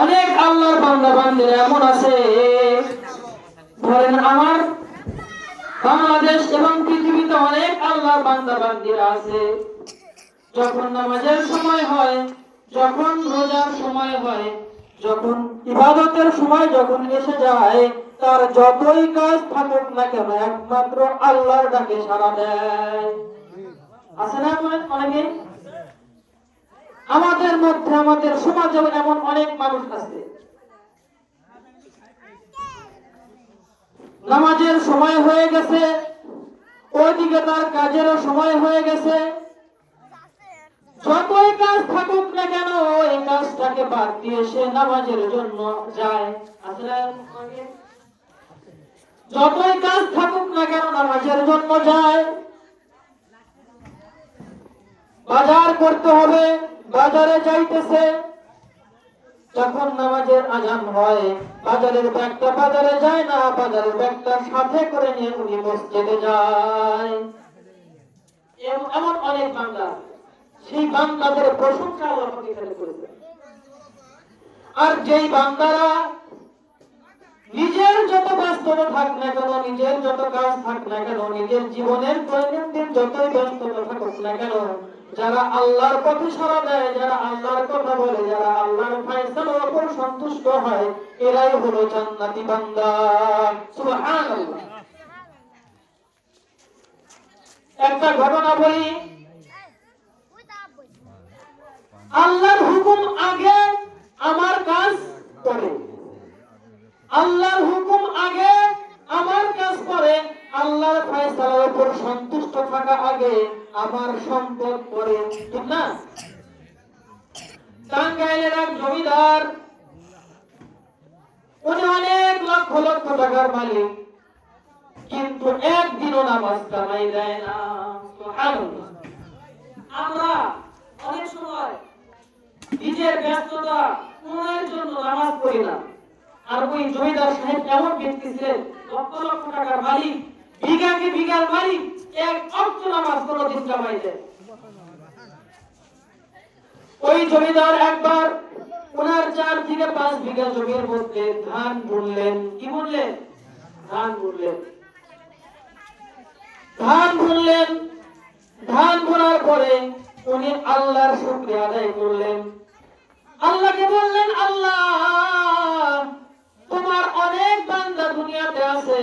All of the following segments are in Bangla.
অনেক আল্লাহর বান্দা বান্দিরা এমন আছে। ধরেন আমার বাংলাদেশ এবং পৃথিবীতে অনেক আল্লাহর বান্দা বান্দিরা আছে। যখন নামাজের সময় হয়, যখন রোজার সময় হয়, যখন ইবাদতের সময় যখন এসে যায়, তার যতই কাজ থাকুক না কেন, একমাত্র আল্লাহর ডাকে সারা দেয়। আছে না অনেকে আমাদের মধ্যে, আমাদের সমাজে এমন অনেক মানুষ আছে। নামাজের সময় হয়ে গেছে, ওইদিকে তার কাজেরও সময় হয়ে গেছে। যতই কাজ থাকুক না কেন ওই কাজটাকে বাদ দিয়ে সে নামাজের জন্য যায়। যতই কাজ থাকুক না কেন, নামাজের জন্য যায়। বাজার করতে হবে। বাজারে যাইতেছে, যখন নামাজের আজান হয়, বাজারের ব্যাগটা বাজারে যায় না, বাজারের ব্যাগটা সাথে করে নিয়ে উনি মসজিদে যায়। এমন অনেক সেই প্রশংসা আর যেই বান্দারা নিজের যত ব্যস্ততা থাক না কেন, নিজের যত কাজ থাক না কেন, নিজের জীবনের দৈনন্দিন যতই ব্যস্ততা থাকুক না কেন যারা আল্লাহর পথে সারা দেয়, যারা আল্লাহর কথা বলে, যারা আল্লাহর ফায়সালার উপর সন্তুষ্ট হয়, এরাই হলো জান্নাতি বান্দা। সুবহানাল্লাহ। একটা ঘটনা বলি। আল্লাহর হুকুম আগে আমার কাজ করে। আল্লাহর হুকুম আগে আমার কাজ করে। আল্লাহর ফয়সালার উপর সন্তুষ্ট থাকা আগে আমার সম্পদ করে ঠিক না? টাঙ্গাইলের এক জমিদার, উনি অনেক লক্ষ লক্ষ টাকার মালিক, কিন্তু একদিনও নামাজ কামাই দেয় না। আমরা অনেক সময় নিজের ব্যস্ততা পূরণের জন্য নামাজ পড়ি না। আর ওই জমিদার সাহেব এমন ব্যক্তি ছিলেন, লক্ষ লক্ষ টাকার মালিক বিঘাকে বিঘার মালিক এক অর্থ নামাজ কোনোদিন কামাই দেয় ওই জমিদার একবার ওনার চার থেকে পাঁচ বিঘা জমির মধ্যে ধান বুনলেন। কি বুনলেন? ধান বুনলেন। ধান বুনলেন। ধান বোনার পরে উনি আল্লাহর শুকরিয়া আদায় করলেন। আল্লাহকে বললেন, আল্লাহ তোমার অনেক বান্দা দুনিয়াতে আছে,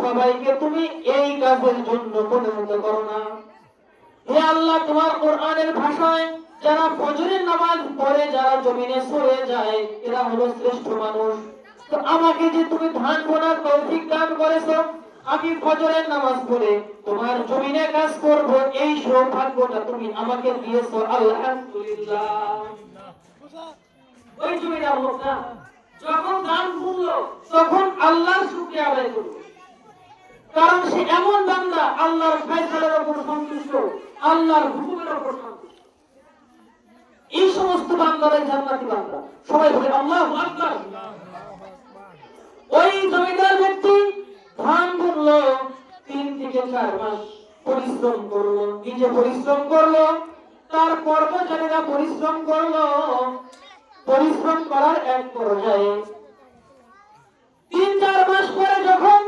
সবাইকে তুমি এই কাজের জন্য পরিণত করো না। হে আল্লাহ, তোমার কোরআনের ভাষায় যারা ফজরের নামাজ পড়ে, যারা জমিনে সরে যায়, এরা হলো শ্রেষ্ঠ মানুষ। তো আমাকে যে তুমি ধান বোনার তৌফিক দান করেছ, আমি ফজরের নামাজ পড়ে তোমার জমিনে কাজ করব, এই সৌভাগ্যটা তুমি আমাকে দিয়েছ, আলহামদুলিল্লাহ। ওই জমিদার লোকটা যখন ধান বুনলো তখন আল্লাহর শুকরিয়া আদায় করল। কারণ সে এমন বান্দা, আল্লাহর ফয়সালার উপর সন্তুষ্ট, আল্লাহর হুকুমের উপর সন্তুষ্ট। এই সমস্ত বান্দারাই জান্নাতি বান্দা। সবাই বলে, আল্লাহু আকবার। ওই জমিদার ব্যক্তি ধান বুনলো, তিন থেকে চার মাস পরিশ্রম করল, নিজে পরিশ্রম করল, তার কর্মচারীরা পরিশ্রম করল পরিশ্রম করার এক পর্যায়ে। তিন চার মাস পরে যখন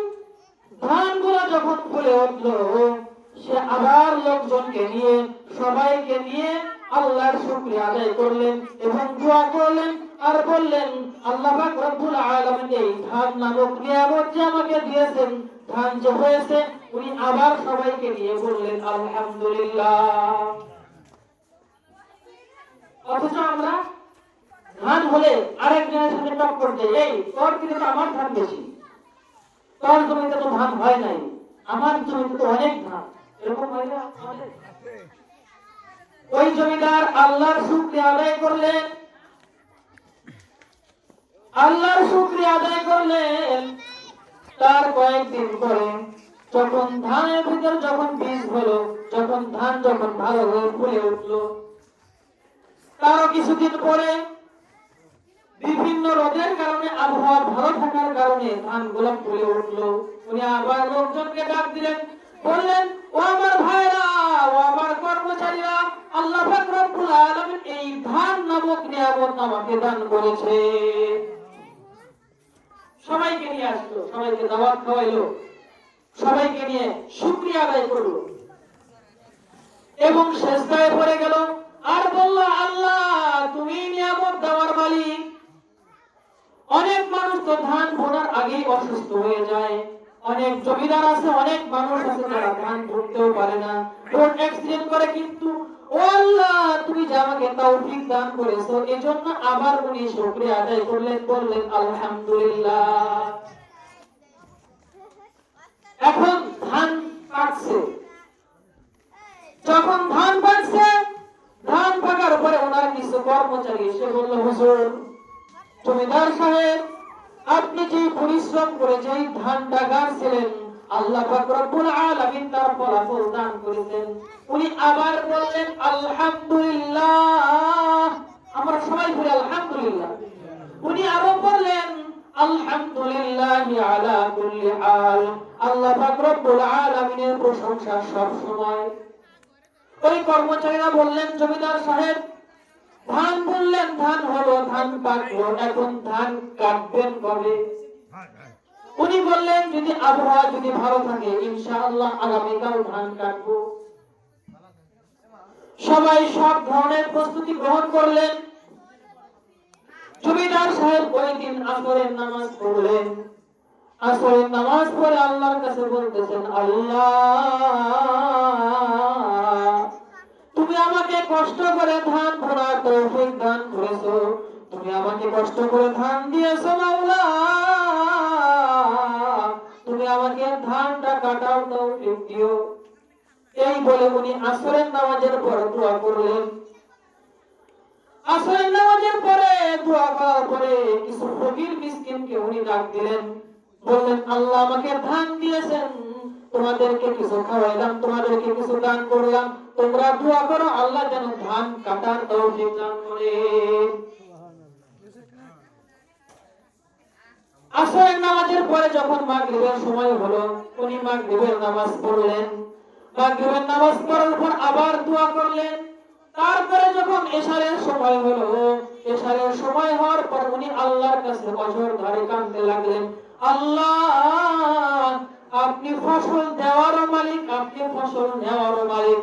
ধানগুলো যখন ফুলে উঠল, সে আবার লোকজনকে নিয়ে, সবাইকে নিয়ে আল্লাহর শুকরিয়া আদায় করলেন এবং দোয়া করলেন আর বললেন, আল্লাহ রব্বুল আলামিন এই ধান নামক নিয়ামত যে আমাকে দিয়েছেন, ধান যে হয়েছে, উনি আবার সবাইকে নিয়ে বললেন, আলহামদুলিল্লাহ। অথচ আমরা ধান হলে আরেকজনের সাথে টক্কর দেয় এই, তোর কিন্তু তো আমার ধান বেশি। তোর জমিতে তো ধান হয় নাই। আমার জমিতে তো অনেক ধান। এরকম হয় না? ওই জমিদার আল্লাহর শুক্রিয়া আদায় করলেন। আল্লাহর শুক্রিয়া আদায় করলেন। তার কয়েকদিন পরে যখন ধানের ভিতর যখন বীজ হলো, যখন ধান যখন ভালো হয়ে ফুলে উঠল, তারও কিছুদিন পরে বিভিন্ন রোদের কারণে আবহাওয়া ভালো থাকার কারণে ধান গোলাপ ফুলে উঠল। উনি আবার লোকজনকে ডাক দিলেন, বললেন, ও আমার ভাইরা ও আমার কর্মচারীরা, আল্লাহ পাক রব্বুল আলামিন এই ধান নামক নিয়ামত আমাকে দান করেছে। সবাইকে নিয়ে আসলো, সবাইকে দাওয়াত খাওয়াইলো, সবাইকে নিয়ে শুক্রিয়া আদায় করল। এবং শেষদায় পড়ে গেল, আর বলল, আল্লাহ, তুমি নিয়ামত দেওয়ার মালিক অনেক মানুষ তো ধান বোনার আগেই অসুস্থ হয়ে যায়। অনেক জমিদার আছে, অনেক মানুষ আছে যারা ধান ধরতেও পারে না। রোড অ্যাক্সিডেন্ট করে কিন্তু তুমি দান করেছ, এজন্য আবার উনি আদায় করলেন, বললেন, আলহামদুলিল্লাহ। এখন ধান পাকছে যখন ধান পাকছে ধান পাকার পরে ওনার কিছু কর্মচারী এসে বলল, হুজুর জমিদার সাহেব, আপনি যে পরিশ্রম করে যে ধানটা গাড়ছিলেন আল্লাহ পাক রব্বুল আলামিন তার ফলাফল দান করেছেন। উনি আবার বললেন, আলহামদুলিল্লাহ। আমরা সবাই বলি, আলহামদুলিল্লাহ। উনি আরও বললেন, আলহামদুলিল্লাহ আলা কুল্লি হাল। আল্লাহ পাক রব্বুল আলামিনের প্রশংসা সব সময় ওই কর্মচারীরা বললেন, জমিদার সাহেব ধান বললেন ধান হলো ধান পাকলো এখন ধান কাটবেন কবে? উনি বললেন যদি আবহাওয়া যদি ভালো থাকে ইনশাআল্লাহ আগামীকাল ধান কাটবো। সবাই সব ধরনের প্রস্তুতি গ্রহণ করলেন। জমিদার সাহেব ওই দিন আসরের নামাজ পড়লেন। আসরের নামাজ পড়ে আল্লাহর কাছে বলতেছেন আল্লাহ তুমি আমাকে কষ্ট করে ধান ভরার তৌফিক দান করেছ। তুমি আমাকে কষ্ট করে ধান দিয়েছ, মাওলা। তুমি আমাকে ধানটা কাটার তৌফিক দিও। এই বলে উনি আসরের নামাজের পর দোয়া করলেন। আসরের নামাজের পরে দোয়া করার পরে কিছু ফকির মিসকিনকে উনি ডাক দিলেন। বললেন, আল্লাহ আমাকে ধান দিয়েছেন। তোমাদেরকে কিছু খাওয়াইলাম, তোমাদেরকে কিছু দান করলাম। তোমরা দোয়া করো, আল্লাহ যেন ধান কাটার তৌফিক দান করে। আসরের নামাজের পরে যখন মাগরিবের সময় হলো, উনি মাগরিবের নামাজ পড়লেন। মাগরিবের নামাজ পড়ার পর আবার দোয়া করলেন। তারপরে যখন এশারের সময় হলো, এশারের সময় হওয়ার পর উনি আল্লাহর কাছে বছর ধরে কাঁদতে লাগলেন। আল্লাহ, আপনি ফসল দেওয়ারও মালিক, আপনি ফসল নেওয়ারও মালিক।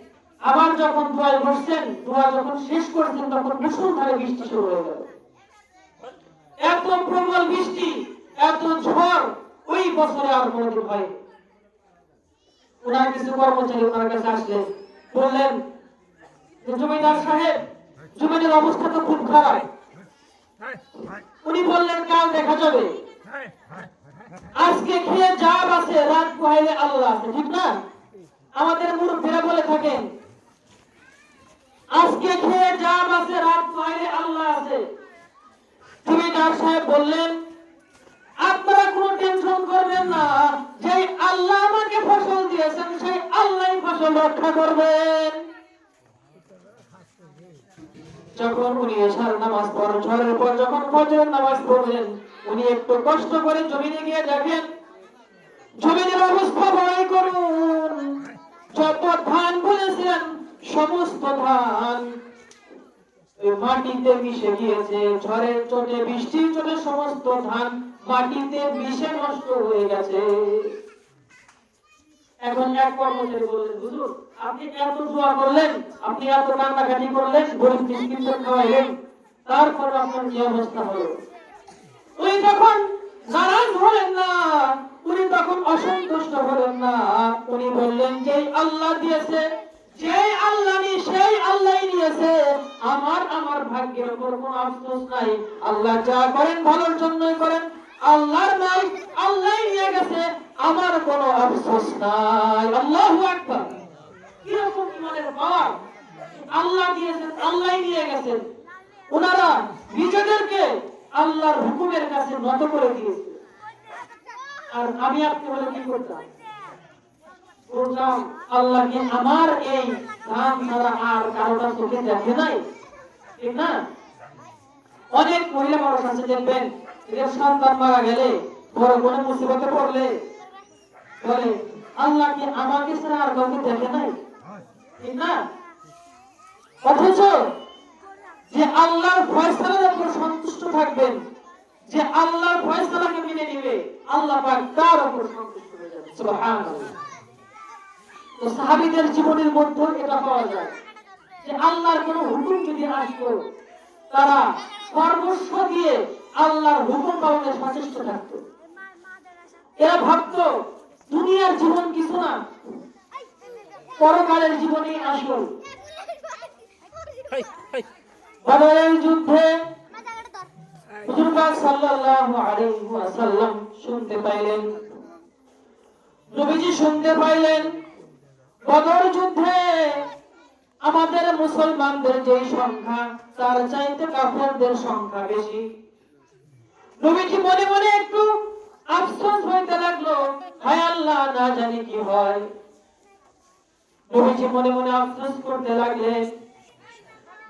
আবার যখন দোয়ায় বসছেন দোয়া যখন শেষ করছেন, তখন মুসলধারে বৃষ্টি শুরু হয়ে গেল। এত প্রবল বৃষ্টি, এত ঝড়, ওই বছরে আর কোনোদিন হয় ওনার কিছু কর্মচারী ওনার কাছে বললেন জমিদার সাহেব জমিনের অবস্থা তো খুব খারাপ। উনি বললেন, কাল দেখা যাবে। আজকে খেয়ে যা আছে রাত পোহাইলে আল্লাহ আছে, ঠিক না? আমাদের মুরব্বীরা বলে থাকেন আজকে খেয়ে যা আছে, রাত পোহাইলে আল্লাহ আছে। জমিদার সাহেব বললেন, আপনারা কোনো টেনশন করবেন না। যে আল্লাহ আমাকে ফসল দিয়েছেন, সেই আল্লাহ ফসল রক্ষা করবেন। যখন উনি এশার নামাজ পড়েন ঝড়ের পর যখন ফজরের নামাজ পড়লেন, উনি একটু কষ্ট করে জমিনে গিয়ে দেখেন, জমিনের অবস্থা বড়াই করুন। যত ধান বলেছিলেন সমস্ত ধান মাটিতে মিশে গিয়েছে। ঝড়ের চোটে, বৃষ্টির চোটে সমস্ত ধান মাটিতে মিশে নষ্ট হয়ে গেছে। এখন এক কর্মচারী বললেন, হুজুর, আপনি এত দোয়া করলেন, আপনি এত কান্নাকাটি করলেন, গরিব মিসকিনদের খাওয়াইলেন, তারপর আপনার কি অবস্থা হলো? উনি তখন নারাজ হলেন না, উনি তখন অসন্তুষ্ট হলেন না। উনি বললেন যে আল্লাহ দিয়েছে যে আল্লাহ সেই আল্লাহ নিয়েছে আমার আমার ভাগ্যের উপর কোনো আফসোস নাই। আল্লাহ যা করেন ভালোর জন্যই করেন। আল্লাহর নাই আল্লাহ নিয়ে গেছে। আমার কোনো আফসোস নাই। আল্লাহু আকবার। কীরকম ইমানের পাওয়ার আল্লাহ দিয়েছেন আল্লাহ নিয়ে গেছেন। ওনারা নিজেদেরকে আল্লাহর হুকুমের কাছে নত করে দিয়েছে আর আমি আপনি বলে কি করতাম? বললাম আল্লাহকে আমার এই ধান ছাড়া আর কারোটা চোখে দেখে নাই? ঠিক না? অনেক মহিলা মানুষ আছে, দেখবেন, এদের সন্তান মারা গেলে বড় কোনো মুসিবতে পড়লে বলে, আল্লাহ কি আমাকে ছাড়া আর কাউকে দেখে নাই? ঠিক না? অথচ যে আল্লাহর ফয়সালার উপর সন্তুষ্ট থাকবেন, যে আল্লাহর ফয়সালাকে মেনে নিবে আল্লাহ পাক তার উপর সন্তুষ্ট হয়ে যাবে সুবহানাল্লাহ। তো সাহাবীদের জীবনের মধ্যে এটা পাওয়া যায় যে আল্লাহর কোন হুকুম যদি আসতো তারা সর্বস্ব দিয়ে আল্লাহর হুকুম পালনে সচেষ্ট থাকতো। এরা ভাবতো দুনিয়ার জীবন কিছু না পরকালের জীবনই আসল। বদরের যুদ্ধে সাল্লাল্লাহু আলাইহি ওয়াসাল্লাম শুনতে পাইলেন নবীজি শুনতে পাইলেন বদর যুদ্ধে আমাদের মুসলমানদের যে সংখ্যা, তার চাইতে কাফেরদের সংখ্যা বেশি। নবীজি মনে মনে একটু আফসোস হইতে লাগল, হায় আল্লাহ, না জানি কি হয়। নবীজি মনে মনে আফসোস করতে লাগলেন।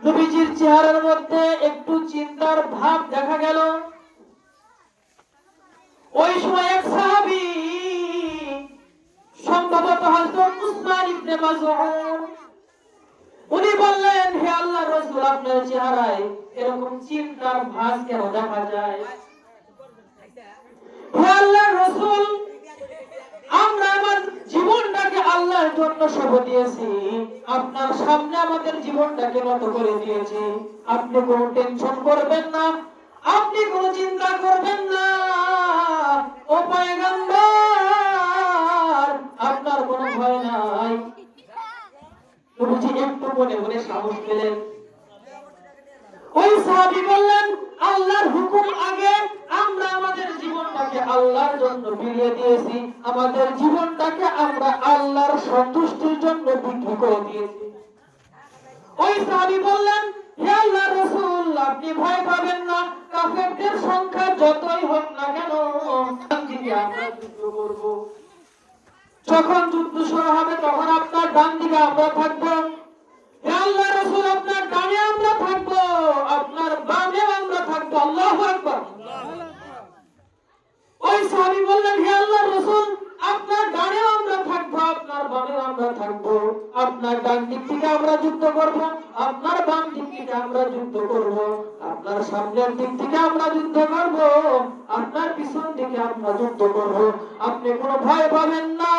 নবীজির চেহারার মধ্যে একটু চিন্তার ভাব দেখা গেল। ওই সময় এক সাহাবী, সম্ভবত হযরত উসমান ইবনে মাযউন উনি বললেন, হে রাসূল, আপনার চেহারায় এরকম চিন্তার ভাস কেন দেখা যায়? হে রাসূল, আমার জীবনটাকে আল্লাহর জন্য সব দিয়েছি। আপনার সামনে আমাদের জীবনটাকে নত করে দিয়েছি। আপনি কোনো টেনশন করবেন না, আপনি কোনো চিন্তা করবেন না। ও পয়গম্বর আপনার কোনো ভয় নাই বুঝি একটু মনে মনে সাহস পেলেন, ওই সাহাবী বললেন, আল্লাহর হুকুম আগে আমরা আমাদের জীবনটাকে আল্লাহর জন্য বিলিয়ে দিয়েছি। আমাদের জীবনটাকে আমরা আল্লাহর সন্তুষ্টির জন্য বিক্রি করে দিয়েছি। ওই সাহাবী বললেন, হে আল্লাহর রাসূল, আপনি ভয় পাবেন না। কাফেরদের সংখ্যা যতই হোক না কেন আমরা যুদ্ধ করব। যখন যুদ্ধ শুরু হবে, তখন আপনার ডান দিকে আমরা থাকব। বললেন, হে আল্লাহর রাসূল, আপনার ডানে আমরা থাকব, আপনার বামে আমরা থাকব। আপনার ডান দিক থেকে আমরা যুদ্ধ করব, আপনার বাম দিক থেকে আমরা যুদ্ধ করব। আপনার সামনের দিক থেকে আমরা যুদ্ধ করব, আপনার পিছন দিকে আমরা যুদ্ধ করব। আপনি কোনো ভয় পাবেন না,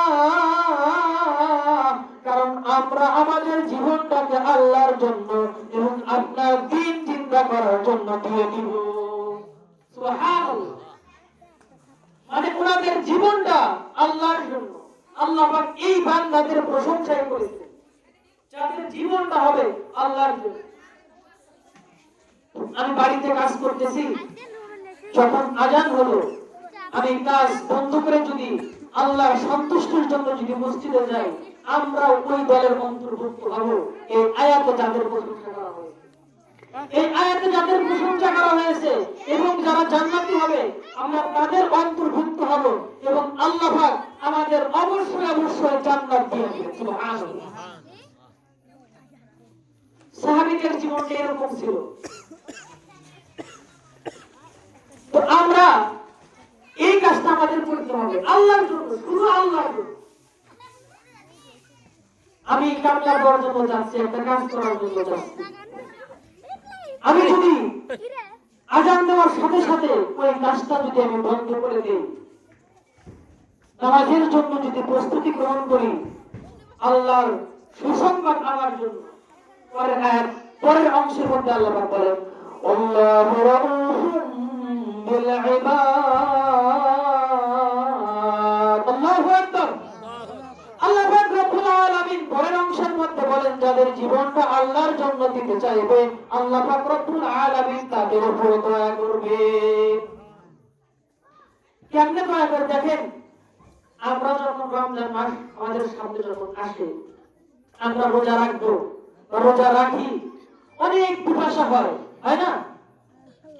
কারণ আমরা আমাদের জীবনটাকে আল্লাহর জন্য এবং আপনার দিন চিন্তা করার জন্য দিয়ে দিব। সুবহানাল্লাহ। মানে ওনাদের জীবনটা আল্লাহর জন্য। আল্লাহ এই বান্দাদের প্রশংসাই করেছে যাদের জীবনটা হবে আল্লাহর জন্য। আমি বাড়িতে কাজ করতেছি। যখন আজান হলো, আমি কাজ বন্ধ করে যদি আল্লাহর সন্তুষ্টির জন্য যদি মসজিদে যাই আমরা ওই দলের অন্তর্ভুক্ত হব। এই আয়াতে যাদের প্রশংসা এই আয়াতে যাদের প্রশংসা করা হয়েছে এবং যারা জান্নাতি হবে, আমরা তাদের অন্তর্ভুক্ত হব এবং আল্লাহ আমাদের অবশ্যই অবশ্যই জান্নাত দিয়ে সাহাবীদের জীবনটা এরকম ছিল। তো আমরা এই কাজটা আমাদের করতে হবে, আল্লাহর জন্য, শুধু আল্লাহর জন্য। আমি কামলার বড় জন্য যাচ্ছি, একটা কাজ করার জন্য যাচ্ছি। আমি যদি আজান দেওয়ার সাথে সাথে ওই কাজটা যদি আমি বন্ধ করে দিই নামাজের জন্য যদি প্রস্তুতি গ্রহণ করি আল্লাহর সুসংবাদ আনার জন্য পরের পরের অংশের মধ্যে আল্লাহ বলেন আল্লাহু কেমনে দয়া করে দেখেন? আমরা যখন রমজান মাস, আমাদের সামনে যখন আসে, আমরা রোজা রাখব। রোজা রাখি, অনেক পিপাসা হয় হয় না?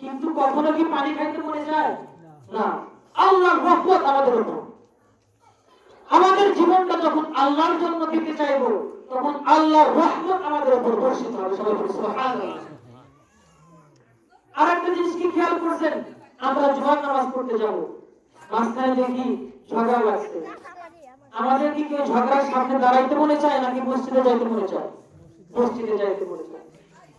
কিন্তু কখনো কি পানি খাইতে মনে যায়? না। আল্লাহর রহমত আমাদের উপর। আমাদের জীবনটা যখন আল্লাহর জন্য দিতে চাইব, তখন আল্লাহর রহমত আমাদের উপর বর্ষিত হবে। আর একটা জিনিস কি খেয়াল করছেন? আমরা জোয়ার নামাজ পড়তে যাব। মাঝখানে দেখি ঝগড়া লাগছে আমাদের কি কেউ ঝগড়ার সামনে দাঁড়াইতে মনে চায় নাকি মসজিদে যাইতে মনে চায়? মসজিদে যাইতে মনে চায়।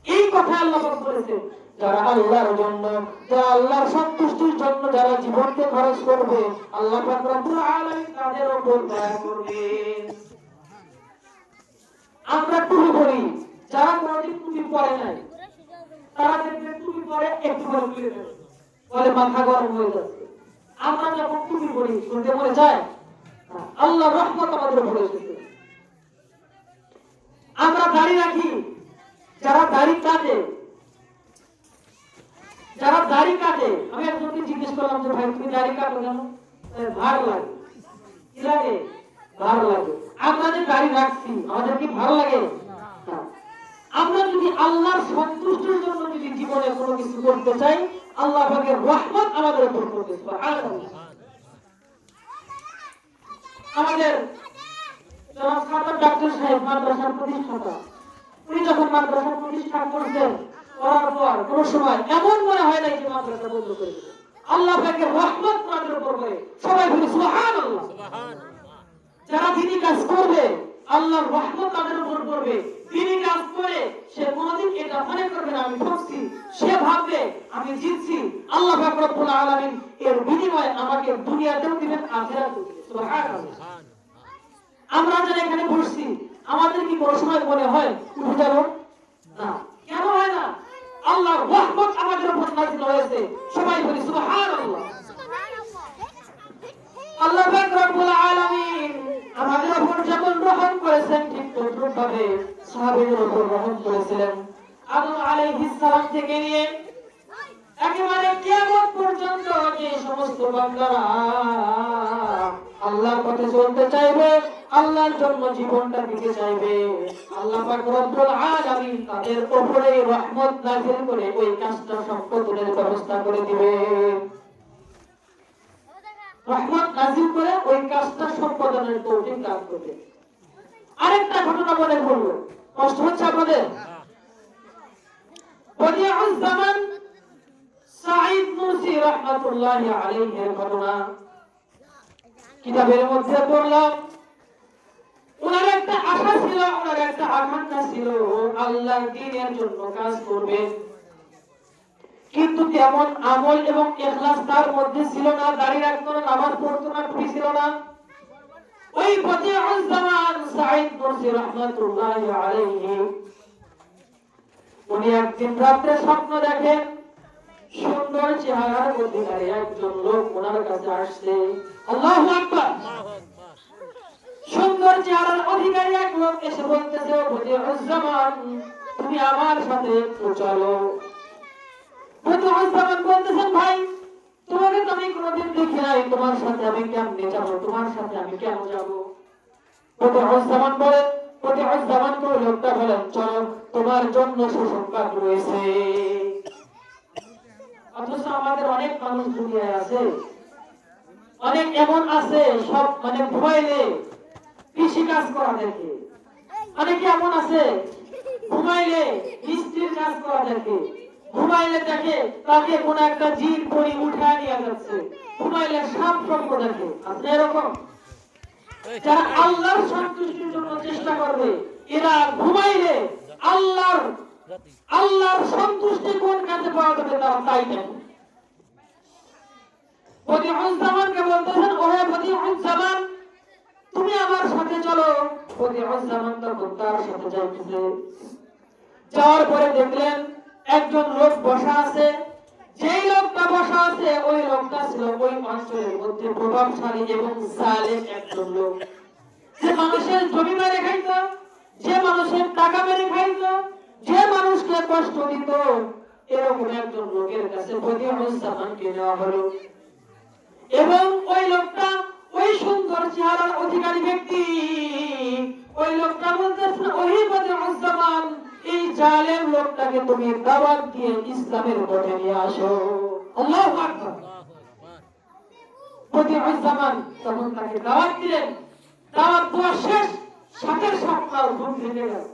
এই কথা আল্লাহ বলেছেন, যারা আল্লাহর জন্য, যারা আল্লাহর সন্তুষ্টির জন্য যারা জীবনকে খরচ করবে, আল্লাহ রব্বুল আলামিন তাদের উপর দয়া করবে। আমরা টুপি পরি যারা কোনোদিন টুপি পরে নাই, তারা দেখবে টুপি পরে একটু করে বলে মাথা গরম হয়ে যাচ্ছে। আমরা যখন টুপি পরি শুনতে মনে যায়, আল্লাহ রহমত আমাদের উপরে আমরা দাড়ি রাখি, যারা দাড়ি কাটে, যারা দাড়ি কাটে, আমি একজনকে জিজ্ঞেস করলাম যে, ভাই, তুমি দাড়ি কাটো কেন? ভালো লাগে। কি লাগে? ভালো লাগে। আমরা যে দাড়ি রাখছি, আমাদের কি ভালো লাগে। আমরা যদি আল্লাহর সন্তুষ্টির জন্য যদি জীবনে কোনো কিছু করতে চাই আল্লাহ পাকের রহমত আমাদের উপর সুবহানাল্লাহ। আমাদের ডাক্তার সাহেব, মাদ্রাসার প্রতিষ্ঠাতা, উনি যখন মাদ্রাসা প্রতিষ্ঠা করছেন, করার পর কোন সময় এমন মনে হয় নাই যে মাদ্রাসা বন্ধ করে দিবে আল্লাহ পাকের রহমত সবাই বলি, সুবহানাল্লাহ যারা দিনী কাজ করবে আল্লাহর রহমত তাদের উপর পড়বে। দিনী কাজ করে, সে কোনদিন এটা মনে করবে না, আমি ঠকছি সে ভাববে, আমি জিতছি। আল্লাহ রব্বুল আলামিন এর বিনিময়ে আমাকে দুনিয়াতেও দিবেন, আখিরাতেও সুবহানাল্লাহ। আমরা যারা এখানে বসছি, আমাদের কি কোনো সময় মনে হয় উঠে যাব না। কেন হয় না? আল্লাহর রহমত আমাদের উপর নাযিল হয়েছে। সবাই বলি সুবহানাল্লাহ আল্লাহ পাক রব্বুল আলামিন আমাদের উপর যেমন রহম করেছেন ঠিক তদ্রুপভাবে সাহাবীদের উপর রহম করেছিলেন। আদম আলাইহিস থেকে নিয়ে একেবারে কিয়ামত পর্যন্ত যে সমস্ত বান্দারা আল্লাহর পথে চলতে চাইবে, আল্লাহর জন্য জীবনটা দিতে চাইবে, আল্লাহ পাক রব্বুল আলামিন তাদের উপরে রহমত নাযিল করে ওই কাজটা সম্পাদনের ব্যবস্থা করে দিবে। রহমত নাজিল করে ওই কাজটা সম্পাদনের তৌফিক দান করবে। আরেকটা ঘটনা কষ্ট হচ্ছে আপনাদের? জামান মুরসি রাহমাতুল্লাহি ঘটনা। কিতাবের মধ্যে পড়লাম, ওনার একটা আশা ছিল, ওনার একটা আকাঙ্ক্ষা ছিল আল্লাহর দ্বীনের জন্য কাজ করবেন কিন্তু তেমন আমল এবং ইখলাস তার মধ্যে ছিল না দাঁড়িয়ে রাখতো না, নামাজ পড়তো না ছিল না। ওই বদিউল জামান সাঈদ মুরসি রাহমাতুল্লাহি আলাইহি। উনি একদিন রাত্রে স্বপ্ন দেখেন, সুন্দর চেহারার অধিকারী একজন লোক ওনার কাছে আসছে আল্লাহু আকবার! সুন্দর চেহারার অধিকারী এক লোক এসে বলতেছে, ও বদিউজ্জামান তুমি আমার সাথে একটু চলো। বলতেছেন, ভাই তোমাকে তো আমি কোনোদিন দেখি নাই, তোমার সাথে আমি কেমনে যাব, তোমার সাথে আমি কেন যাব? লোকটা বলেন চলো, তোমার জন্য সুসংবাদ রয়েছে। অথচ আমাদের অনেক মানুষ দুনিয়ায় আছে। অনেক এমন আছে, সব মানে কৃষি কাজ করা অনেকে এমন আছে, ঘুমাইলে মিস্ত্রির কাজ করা দেখে ঘুমাইলে দেখে তাকে কোন একটা জিন পরি উঠায় নিয়ে যাচ্ছে। ঘুমাইলে সাপ সর্প দেখে। আছে এরকম? যারা আল্লাহর সন্তুষ্টির জন্য চেষ্টা করবে, এরা ঘুমাইলে আল্লাহর আল্লাহর সন্তুষ্টি কোন কাজে পাওয়া যাবে তারা তাই জামানকে বলতেছেন, ওহে তুমি আমার সাথে চলো। তার সাথে যাইতেছে। যাওয়ার পরে দেখলেন একজন লোক বসা আছে, যেই লোকটা বসা আছে, ওই লোকটা ছিল ওই অঞ্চলের মধ্যে প্রভাবশালী এবং জালেম একজন লোক। যে মানুষের জমি মেরে খাইত, যে মানুষের টাকা মেরে খাইত, যে মানুষকে কষ্ট দিত, এরকম একজন লোকের কাছে বদিউল জামানকে নেওয়া হলো। এবং ওই লোকটা ওই সুন্দর চেহারার অধিকারী ব্যক্তি। ওই লোকটা বলতেছে ওই বদিউজ্জামান এই জালের লোকটাকে তুমি দাওয়াত দিয়ে ইসলামের পথে নিয়ে আসো। আল্লাহ তখন তাকে দাওয়াত দিলেন দাওয়াত দেওয়া শেষ, সাথে সাথে তার ঘুম ভেঙে গেল।